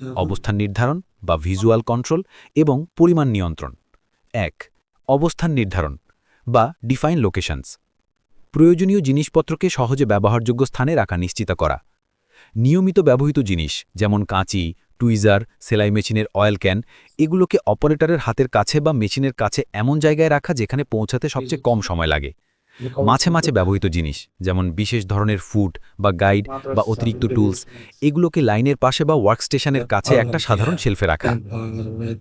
অবস্থান নির্ধারণ বা ভিজুয়াল কন্ট্রোল এবং পরিমাণ নিয়ন্ত্রণ। এক অবস্থান নির্ধারণ বা ডিফাইন লোকেশনস প্রয়োজনীয় জিনিসপত্রকে সহজে ব্যবহারযোগ্য স্থানে রাখা নিশ্চিত করা। নিয়মিত ব্যবহৃত জিনিস যেমন কাঁচি টুইজার সেলাই মেশিনের অয়েল ক্যান এগুলোকে অপারেটরের হাতের কাছে বা মেশিনের কাছে এমন জায়গায় রাখা যেখানে পৌঁছাতে সবচেয়ে কম সময় লাগে। মাঝে মাঝে ব্যবহৃত জিনিস যেমন বিশেষ ধরনের ফুড বা গাইড বা অতিরিক্ত টুলস এগুলোকে লাইনের পাশে বা ওয়ার্কস্টেশনের কাছে একটা সাধারণ শেলফে রাখা।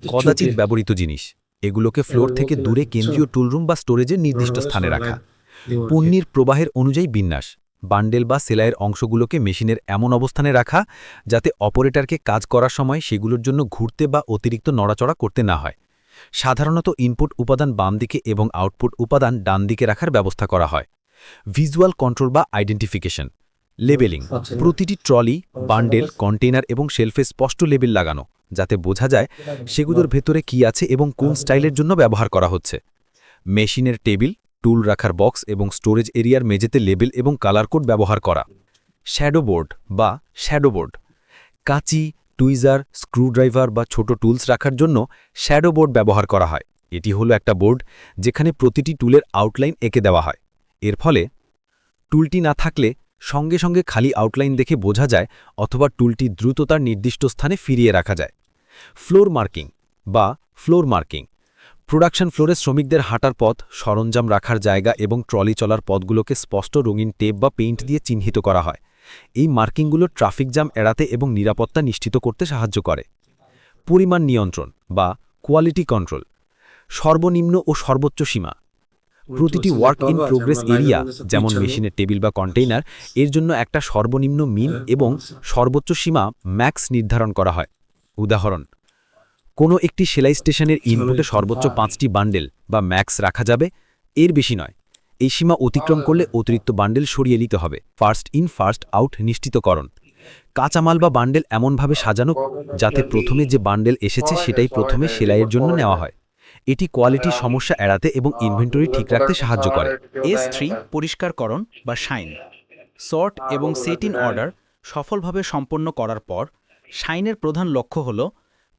কদাচিৎ ব্যবহৃত জিনিস এগুলোকে ফ্লোর থেকে দূরে কেন্দ্রীয় টুলরুম বা স্টোরেজের নির্দিষ্ট স্থানে রাখা। পণ্যের প্রবাহের অনুযায়ী বিন্যাস বান্ডেল বা সেলাইয়ের অংশগুলোকে মেশিনের এমন অবস্থানে রাখা যাতে অপারেটরকে কাজ করার সময় সেগুলোর জন্য ঘুরতে বা অতিরিক্ত নড়াচড়া করতে না হয়। সাধারণত ইনপুট উপাদান বাম দিকে এবং আউটপুট উপাদান ডান দিকে রাখার ব্যবস্থা করা হয়। ভিজুয়াল কন্ট্রোল বা আইডেন্টিফিকেশন লেবেলিং। প্রতিটি ট্রলি বান্ডেল কন্টেইনার এবং শেলফে স্পষ্ট লেবেল লাগানো যাতে বোঝা যায় সেগুলোর ভেতরে কি আছে এবং কোন স্টাইলের জন্য ব্যবহার করা হচ্ছে। মেশিনের টেবিল টুল রাখার বক্স এবং স্টোরেজ এরিয়ার মেঝেতে লেবেল এবং কালার কোড ব্যবহার করা। শ্যাডো বোর্ড বা শ্যাডো বোর্ড কাঁচি টুইজার, স্ক্রুড্রাইভার বা ছোট টুলস রাখার জন্য শ্যাডো বোর্ড ব্যবহার করা হয়। এটি হলো একটা বোর্ড যেখানে প্রতিটি টুলের আউটলাইন এঁকে দেওয়া হয়। এর ফলে টুলটি না থাকলে সঙ্গে সঙ্গে খালি আউটলাইন দেখে বোঝা যায় অথবা টুলটি দ্রুত তার নির্দিষ্ট স্থানে ফিরিয়ে রাখা যায়। ফ্লোর মার্কিং বা ফ্লোর মার্কিং। প্রোডাকশন ফ্লোরে শ্রমিকদের হাঁটার পথ, সরঞ্জাম রাখার জায়গা এবং ট্রলি চলার পথগুলোকে স্পষ্ট রঙিন টেপ বা পেইন্ট দিয়ে চিহ্নিত করা হয়। এই মার্কিংগুলো ট্রাফিক জ্যাম এড়াতে এবং নিরাপত্তা নিশ্চিত করতে সাহায্য করে। পরিমাণ নিয়ন্ত্রণ বা কোয়ালিটি কন্ট্রোল সর্বনিম্ন ও সর্বোচ্চ সীমা। প্রতিটি ওয়ার্ক ইন প্রোগ্রেস এরিয়া যেমন মেশিনের টেবিল বা কন্টেইনার এর জন্য একটা সর্বনিম্ন মিন এবং সর্বোচ্চ সীমা ম্যাক্স নির্ধারণ করা হয়। উদাহরণ কোনো একটি সেলাই স্টেশনের ইনপুটে সর্বোচ্চ পাঁচটি বান্ডেল বা ম্যাক্স রাখা যাবে এর বেশি নয়। এই সীমা অতিক্রম করলে অতিরিক্ত বান্ডেল সরিয়ে নিতে হবে। ফার্স্ট ইন ফার্স্ট আউট নিশ্চিতকরণ। কাঁচামাল বা বান্ডেল এমনভাবে সাজানো যাতে প্রথমে যে বান্ডেল এসেছে সেটাই প্রথমে সেলাইয়ের জন্য নেওয়া হয়। এটি কোয়ালিটির সমস্যা এড়াতে এবং ইনভেন্টরি ঠিক রাখতে সাহায্য করে। এস থ্রি পরিষ্কারকরণ বা শাইন সর্ট এবং সেট ইন অর্ডার সফলভাবে সম্পন্ন করার পর শাইনের প্রধান লক্ষ্য হল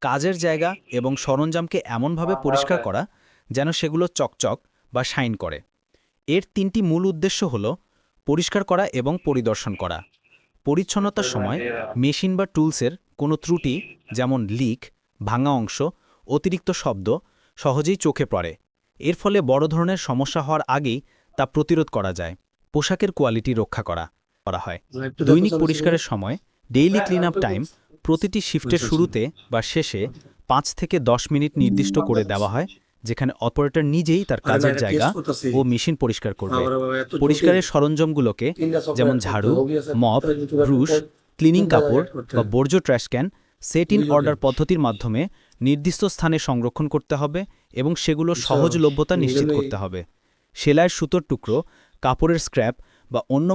কাজের জায়গা এবং সরঞ্জামকে এমনভাবে পরিষ্কার করা যেন সেগুলো চকচক বা শাইন করে। এর তিনটি মূল উদ্দেশ্য হল পরিষ্কার করা এবং পরিদর্শন করা। পরিচ্ছন্নতার সময় মেশিন বা টুলসের কোনো ত্রুটি যেমন লিক ভাঙা অংশ অতিরিক্ত শব্দ সহজেই চোখে পড়ে। এর ফলে বড় ধরনের সমস্যা হওয়ার আগেই তা প্রতিরোধ করা যায় পোশাকের কোয়ালিটি রক্ষা করা করা হয়। দৈনিক পরিষ্কারের সময় ডেইলি ক্লিন আপ টাইম প্রতিটি শিফটের শুরুতে বা শেষে পাঁচ থেকে দশ মিনিট নির্দিষ্ট করে দেওয়া হয় যেখানে অপারেটর নিজেই তার কাজের জায়গা ও মেশিন পরিষ্কার করবে। পরিষ্কারের সরঞ্জামগুলোকে যেমন ঝাড়ু মপ ব্রুশ ক্লিনিং কাপড় বা বর্জ্য trash can set in order পদ্ধতির মাধ্যমে নির্দিষ্ট স্থানে সংরক্ষণ করতে হবে এবং সেগুলো সহজলভ্যতা নিশ্চিত করতে হবে। সেলাইয়ের সুতোর টুকরো কাপড়ের স্ক্র্যাপ বা অন্য